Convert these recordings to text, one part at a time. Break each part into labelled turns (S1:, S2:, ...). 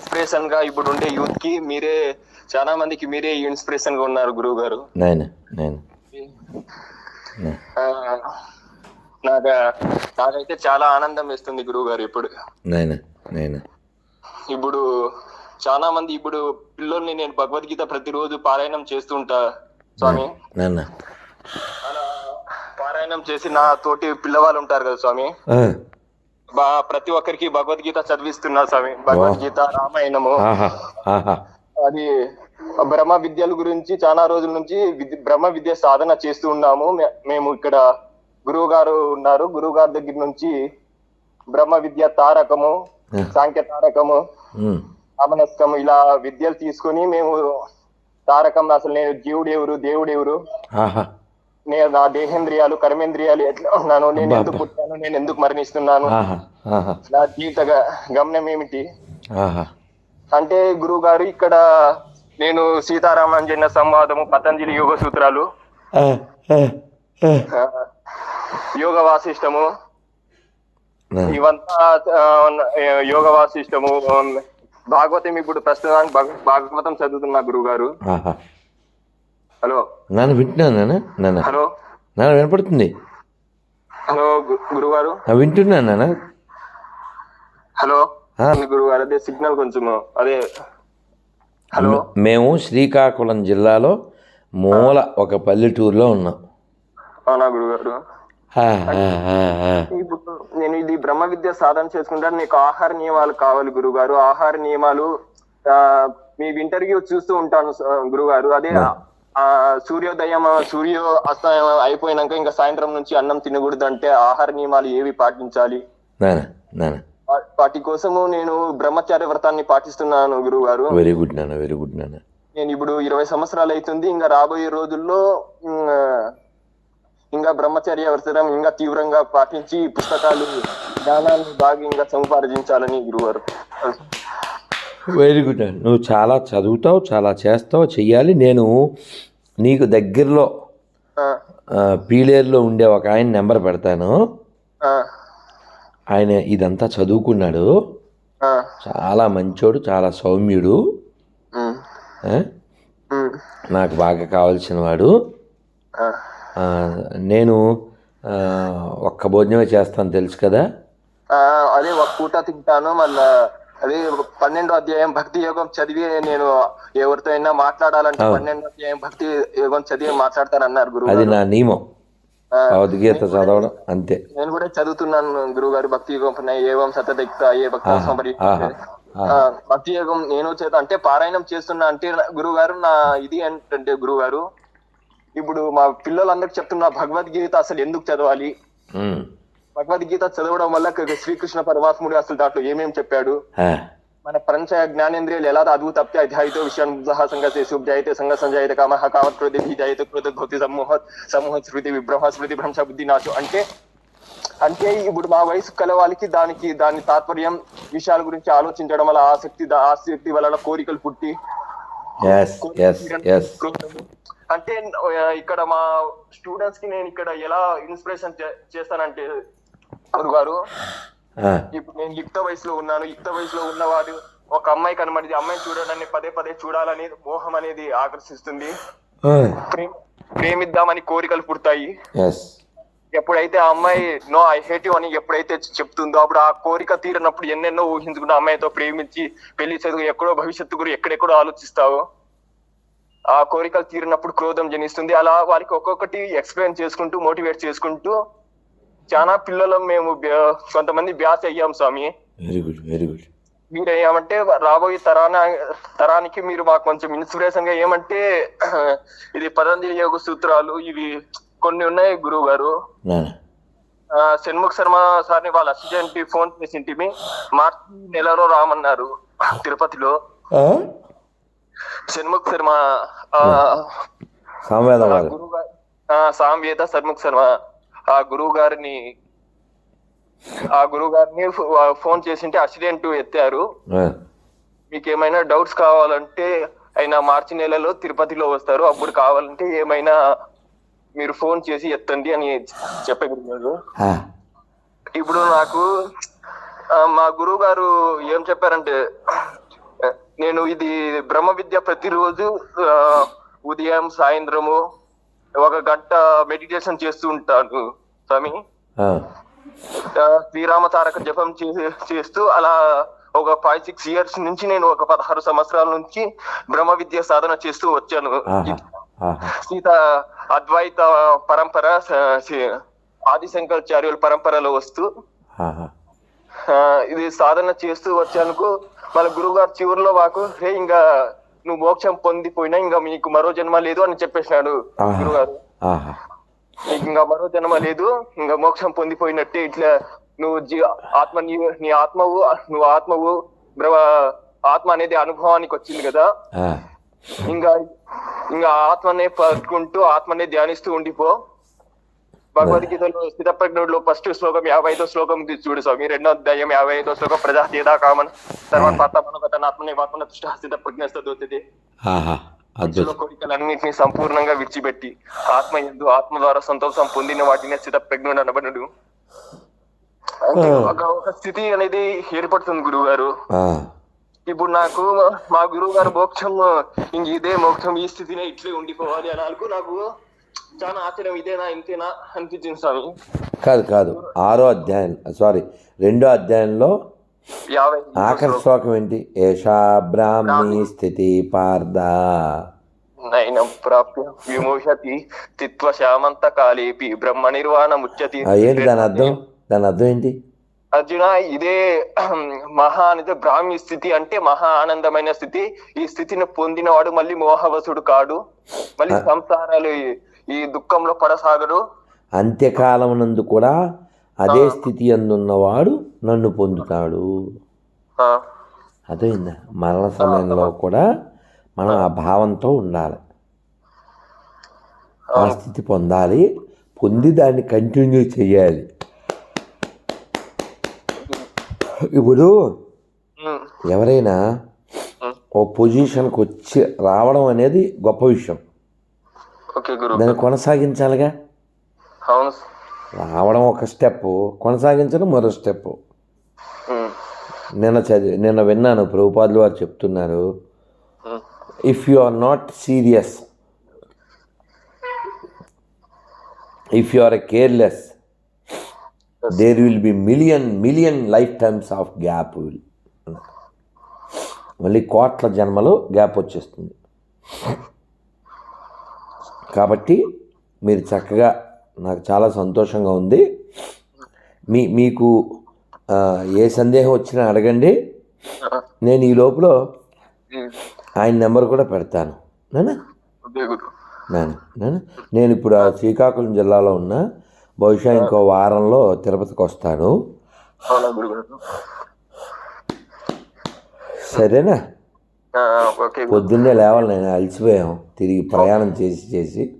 S1: ఇన్స్పిరేషన్గా ఇప్పుడు ఉండే యూత్కి మీరే చాలా మందికి మీరే ఇన్స్పిరేషన్గా ఉన్నారు గురువు గారు. నాకు నాకైతే చాలా ఆనందం వేస్తుంది గురువు గారు ఇప్పుడు. ఇప్పుడు చాలా మంది ఇప్పుడు పిల్లల్ని నేను భగవద్గీత ప్రతిరోజు పారాయణం చేస్తుంటా స్వామి. అలా పారాయణం చేసి నా తోటి పిల్లవాళ్ళు ఉంటారు కదా స్వామి. ప్రతి ఒక్కరికి భగవద్గీత చదివిస్తున్నా స్వామి. భగవద్గీత రామాయణము. అది బ్రహ్మ విద్యల గురించి చాలా రోజుల నుంచి బ్రహ్మ విద్య సాధన చేస్తూ ఉన్నాము. మేము ఇక్కడ గురువు గారు ఉన్నారు. గురువు గారి దగ్గర నుంచి బ్రహ్మ విద్య తారకము సాంఖ్య తారకము అమనస్కము ఇలా విద్యలు తీసుకొని మేము తారకం అసలు నేను జీవుడు ఎవరు దేవుడు ఎవరు నేను నా దేహేంద్రియాలు కర్మేంద్రియాలు ఎట్లా ఉన్నాను నేను ఎందుకు పుట్టాను నేను ఎందుకు మరణిస్తున్నాను నా జీవిత గమనం ఏమిటి? అంటే గురువు గారు ఇక్కడ నేను సీతారామాంజన్య సంవాదము పతంజలి యోగ సూత్రాలు యోగ వాసిష్టము ఇవంతా యోగ వాసిష్టము భాగవతం ఇప్పుడు ప్రస్తుతానికి భగ- భాగవతం చదువుతున్నా గురువు గారు హలో.
S2: నాన్న వింటున్నాను నాన్న. నాన్న.
S1: హలో.
S2: నాన్న వినపడుతుంది.
S1: హలో గు- గురువు గారు
S2: ఆ, వింటున్నాను నాన్న.
S1: హలో.
S2: ఆ.
S1: గురువు గారు అదే సిగ్నల్ కొంచెం అదే. హలో.
S2: మేము శ్రీకాకుళం జిల్లాలో మూల ఒక పల్లెటూరులో ఉన్నాం.
S1: అవునా గురువు గారు
S2: ఆ, ఆ, ఆ, ఆ.
S1: ఇప్పుడు నేను ఇది బ్రహ్మ విద్య సాధన చేసుకుంటాను. నీకు ఆహార నియమాలు కావాలి గురువు గారు ఆహార నియమాలు ఆ, మీ ఇంటర్వ్యూ చూస్తూ ఉంటాను గురువు గారు అదే ఆ సూర్యోదయం సూర్యో అస్తమయం అయిపోయినాక ఇంకా సాయంత్రం నుంచి అన్నం తినకూడదు అంటే ఆహార నియమాలు ఏవి పాటించాలి? వాటి కోసము నేను బ్రహ్మచార్య వ్రతాన్ని పాటిస్తున్నాను గురువు గారు
S2: వెరీ గుడ్ నాన్న వెరీ గుడ్ నాన్న
S1: నేను ఇప్పుడు ఇరవై సంవత్సరాలు అవుతుంది ఇంకా రాబోయే రోజుల్లో ఇంకా బ్రహ్మచర్య వ్రతం ఇంకా తీవ్రంగా పాటించి పుస్తకాలు జ్ఞానాన్ని బాగా ఇంకా సంపాదించాలని గురువారు
S2: వెరీ గుడ్. నాన్న నువ్వు చాలా చదువుతావు చాలా చేస్తావు చెయ్యాలి. నేను నీకు దగ్గరలో పీలేరులో ఉండే ఒక ఆయన నెంబర్ పెడతాను. ఆయన ఇదంతా చదువుకున్నాడు. చాలా మంచోడు చాలా సౌమ్యుడు. నాకు బాగా కావాల్సిన వాడు. నేను ఒక్క భోజనమే చేస్తాను తెలుసు కదా?
S1: అదే ఒక పూట తింటాను మళ్ళా అదే పన్నెండో అధ్యాయం భక్తి యోగం చదివి నేను ఎవరితో అయినా మాట్లాడాలంటే పన్నెండో అధ్యాయం భక్తి యోగం చదివి మాట్లాడతానన్నారు గురువు
S2: అది. నా నియమం. భగవద్గీత చదవడం అంతే.
S1: నేను కూడా చదువుతున్నాను గురువు గారు భక్తి యోగం ఏవం సతదక్త ఏ భక్త భక్తి యోగం నేను చేత అంటే పారాయణం చేస్తున్నా అంటే గురువు గారు నా ఇది ఏంటంటే గురువు గారు ఇప్పుడు మా పిల్లలందరికి చెప్తున్నా భగవద్గీత అసలు ఎందుకు చదవాలి. భగవద్గీత చదవడం వల్ల శ్రీకృష్ణ పరమాత్ముడు అసలు దాంట్లో ఏమేం చెప్పాడు? మన పంచ జ్ఞానేంద్రియాలు ఎలా అద్భుత తప్తే అధ్యాయితో విషయాన్ని ఉత్సాహ సంగతి జాయితే సంగ సంజాయిత కామ క్రోధి భీజాయిత క్రోధ భక్తి సమూహ సమూహ స్మృతి విభ్రమ స్మృతి భ్రంశ బుద్ధి నాశం. అంటే అంటే ఇప్పుడు మా వయసు కల వాళ్ళకి దానికి దాని తాత్పర్యం విషయాల గురించి ఆలోచించడం వల్ల ఆసక్తి ఆసక్తి వలన కోరికలు పుట్టి. అంటే ఇక్కడ మా స్టూడెంట్స్కి నేను ఇక్కడ ఎలా ఇన్స్పిరేషన్ చేస్తానంటే
S2: ఆ,
S1: ఇప్పుడు నేను యుక్త వయసులో ఉన్నాను. యుక్త వయసులో ఉన్నవాడు ఒక అమ్మాయి కనబడింది. అమ్మాయిని చూడాలని పదే పదే చూడాలని మోహం అనేది ఆకర్షిస్తుంది. ప్రేమిద్దామని కోరికలు పుడతాయి. ఎప్పుడైతే ఆ అమ్మాయి నో ఐ హేట్ యు అని ఎప్పుడైతే చెప్తుందో అప్పుడు ఆ కోరిక తీరినప్పుడు ఎన్నెన్నో ఊహించుకున్న అమ్మాయితో ప్రేమించి పెళ్ళి చదువు ఎక్కడో భవిష్యత్తు గురి ఎక్కడెక్కడో ఆలోచిస్తావో. ఆ కోరికలు తీరినప్పుడు క్రోధం జనిస్తుంది. అలా వారికి ఒక్కొక్కటి ఎక్స్ప్లెయిన్ చేసుకుంటూ మోటివేట్ చేసుకుంటూ చాలా పిల్లలం మేము కొంతమంది బ్యాస్ అయ్యాం స్వామి.
S2: వెరీ గుడ్ వెరీ గుడ్
S1: మీరు ఏమంటే రాబోయే తరాన తరానికి మీరు మాకు కొంచెం ఇన్స్పిరేషన్గా ఏమంటే ఇది పతంజలి యోగ సూత్రాలు ఇవి కొన్ని ఉన్నాయి గురువు గారు షణ్ముఖ్ శర్మ సార్ని వాళ్ళ అసిస్టెంట్ ఫోన్ చేసింటిమి మార్చి నెలలో రామన్నారు తిరుపతిలో? షణ్ముఖ్ శర్మ ఆ, సాంవేద షణ్ముఖ్ శర్మ. ఆ గురువు గారిని ఆ గురువు గారిని ఫోన్ చేసింటే అసిడెంట్ ఎత్తారు. మీకు ఏమైనా డౌట్స్ కావాలంటే అయినా మార్చి నెలలో తిరుపతిలో వస్తారు. అప్పుడు కావాలంటే ఏమైనా మీరు ఫోన్ చేసి ఎత్తండి అని చెప్పే గురుగారు
S2: ఆ,
S1: ఇప్పుడు నాకు మా గురువు గారు ఏం చెప్పారంటే నేను ఇది బ్రహ్మ విద్య ప్రతిరోజు ఉదయం సాయంత్రము ఒక గంట మెడిటేషన్ చేస్తూ ఉంటాను స్వామి. శ్రీరామ తారక జపం చేస్తూ అలా ఒక ఫైవ్ సిక్స్ ఇయర్స్ నుంచి నేను ఒక పదహారు సంవత్సరాల నుంచి బ్రహ్మ విద్య సాధన చేస్తూ వచ్చాను. సీత అద్వైత పరంపర ఆదిశంకరాచార్యుల పరంపరలో వస్తూ. ఇది సాధన చేస్తూ వచ్చానుకు మన గురువు గారు చివరిలో మాకు ఇంకా నువ్వు మోక్షం పొందిపోయినా ఇంకా మీకు మరో జన్మ లేదు అని చెప్పేసినాడు. గురుగారు. నీకు ఇంకా మరో జన్మ లేదు ఇంకా మోక్షం పొందిపోయినట్టే ఇట్లా నువ్వు జీ ఆత్మ నీ నీ ఆత్మవు నువ్వు ఆత్మవు ఆత్మ అనేది అనుభవానికి వచ్చింది కదా. ఇంకా ఇంకా ఆత్మనే పట్టుకుంటూ ఆత్మనే ధ్యానిస్తూ ఉండిపో. భగవద్గీతలో స్థితప్రజ్ఞుడిలో ఫస్ట్ శ్లోకం యాభై ఐదో శ్లోకం చూడు స్వామి. రెండో అధ్యాయం యాభై ఐదో శ్లోకం ప్రజాతీయదా కామన్. తర్వాత పాత్మనగత ఆత్మనే ఆత్మన దృష్ట స్థిత ప్రజ్ఞ స్థితి
S2: ఆహా అద్భుతం.
S1: కోరికలన్నింటినీ సంపూర్ణంగా విడిచిపెట్టి ఆత్మ ఎందు ఆత్మ ద్వారా సంతోషం పొందిన వాటిని స్థిత ప్రజ్ఞుడు అనబడుడు. అంటే ఒక ఒక స్థితి అనేది ఏర్పడుతుంది గురువు గారు ఇప్పుడు నాకు మా గురువు గారు మోక్షం ఇంక ఇదే మోక్షం ఈ స్థితినే ఇట్లే ఉండిపోవాలి అనాలకు నాకు చాలా ఆశ్చర్యం. ఇదేనా ఇంతేనా అనిపించింది స్వామి
S2: కాదు కాదు. ఆరో అధ్యాయం సారీ రెండో అధ్యాయంలో ఆఖరి శ్లోకం. ఏంటి? ఏషా బ్రాహ్మీ స్థితి పార్థ.
S1: నైనం ప్రాప్య విమోషతి తిత్వ శామంత కాలేపి బ్రహ్మ నిర్వాణ ముచ్చతి.
S2: ఏంటి దాని అర్థం? దాని అర్థం ఏంటి?
S1: అర్జున ఇదే మహా అనేది బ్రాహ్మీ స్థితి అంటే మహా ఆనందమైన స్థితి. ఈ స్థితిని పొందినవాడు మళ్ళీ మోహవసుడు కాడు. మళ్ళీ సంసారాలు ఈ- దుఃఖంలో పడసాగడు.
S2: అంత్యకాలమునందు కూడా అదే స్థితి అందున్నవాడు నన్ను పొందుతాడు.
S1: ఆ,
S2: అదేందా మరణ సమయంలో కూడా మనం ఆ భావంతో ఉండాలి. ఆ. స్థితి పొందాలి. పొంది దాన్ని కంటిన్యూ చేయాలి. ఇప్పుడు ఎవరైనా. ఓ పొజిషన్కి వచ్చి రావడం అనేది గొప్ప విషయం. దాన్ని కొనసాగించాలిగా?
S1: అవును
S2: రావడం ఒక స్టెప్ కొనసాగించడం మరో స్టెప్ నిన్న చదివి నిన్న విన్నాను ప్రభుపాదులు వారు చెప్తున్నారు. If you are not serious if you are a careless there will be million million life times of gap will మళ్ళీ కోట్ల జన్మలో గ్యాప్ వచ్చేస్తుంది. కాబట్టి మీరు చక్కగా నాకు చాలా సంతోషంగా ఉంది. మీ మీకు ఏ సందేహం వచ్చినా అడగండి. నేను ఈ లోపల ఆయన నెంబర్ కూడా పెడతాను. నానా? ఇప్పుడు ఆ శ్రీకాకుళం జిల్లాలో ఉన్నా బహుశా ఇంకో వారంలో తిరుపతికి వస్తాను. సరేనా? పొద్దున్నే లేవాలి నేను అలసిపోయాం. తిరిగి ప్రయాణం చేసి చేసి.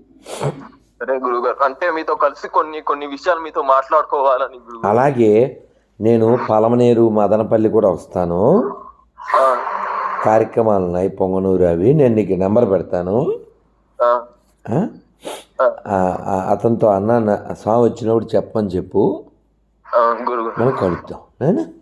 S1: సరే గురువు గారు అంటే మీతో కలిసి కొన్ని కొన్ని విషయాలు మీతో మాట్లాడుకోవాలని
S2: అలాగే నేను పలమనేరు మదనపల్లి కూడా వస్తాను. కార్యక్రమాలు ఉన్నాయి పొంగనూరు అవి. నేను నీకు నెంబర్ పెడతాను. అతనితో అన్న స్వామి వచ్చినప్పుడు చెప్పమని చెప్పు. మనం కలుద్దాం.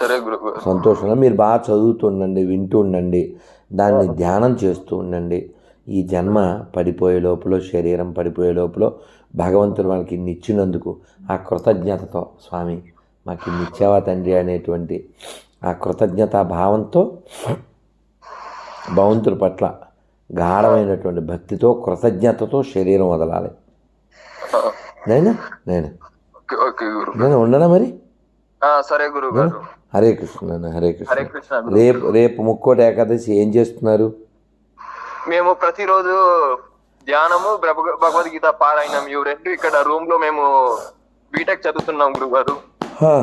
S1: సరే గురువు గారు.
S2: సంతోషంగా మీరు బాగా చదువుతుండండి వింటూ ఉండండి దాన్ని ధ్యానం చేస్తూ ఉండండి. ఈ జన్మ పడిపోయే లోపల శరీరం పడిపోయే లోపల భగవంతుడు మనకి ఇచ్చినందుకు ఆ కృతజ్ఞతతో స్వామి మాకు ఇచ్చావా తండ్రి అనేటువంటి ఆ కృతజ్ఞతా భావంతో భగవంతుడి పట్ల గాఢమైనటువంటి భక్తితో కృతజ్ఞతతో శరీరం వదలాలి. నేనా? నేను? ఉండనా మరి?
S1: సరే గురువు గారు.
S2: హరే కృష్ణ హరే కృష్ణ. రేపు రేపు ముక్కోటి ఏకాదశి ఏం చేస్తున్నారు?
S1: మేము ప్రతిరోజు ధ్యానము భగవ- భగవద్గీత పారాయణం ఇవి రెండు ఇక్కడ రూమ్లో మేము బీటెక్ చదువుతున్నాం గురువు గారు
S2: హా,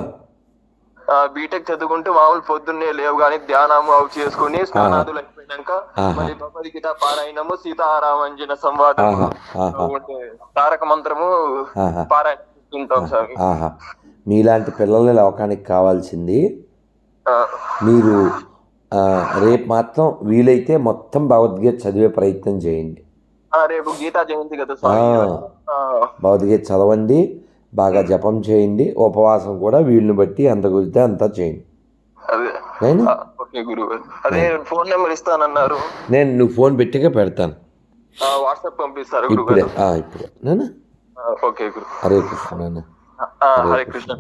S1: బీటెక్ చదువుకుంటూ మామూలు పొద్దున్నే లేవు కానీ ధ్యానము అవి చేసుకుని స్నానాదులు అయిపోయినాక. మరి భగవద్గీత పారాయణము సీతారామంజన. ఉంటే తారక మంత్రము. పారాయణ స్వామి
S2: ఆహా. మీలాంటి పిల్లల లోకానికి కావాల్సింది మీరు రేపు మాత్రం వీలైతే మొత్తం భగవద్గీత చదివే ప్రయత్నం చేయండి.
S1: రేపు గీతా జయంతి కదా
S2: భగవద్గీత చదవండి బాగా జపం చేయండి ఉపవాసం కూడా వీళ్ళని బట్టి ఎంత కుదిరితే అంతా చేయండి.
S1: అదే. ఫోన్ నెంబర్ ఇస్తానన్నారు.
S2: నేను నువ్వు ఫోన్ పెట్టాక పెడతాను.
S1: వాట్సాప్ పంపిస్తారా
S2: ఇప్పుడే. ఇప్పుడే.
S1: ఓకే గురు.
S2: హరే కృష్ణ
S1: హరే కృష్ణ.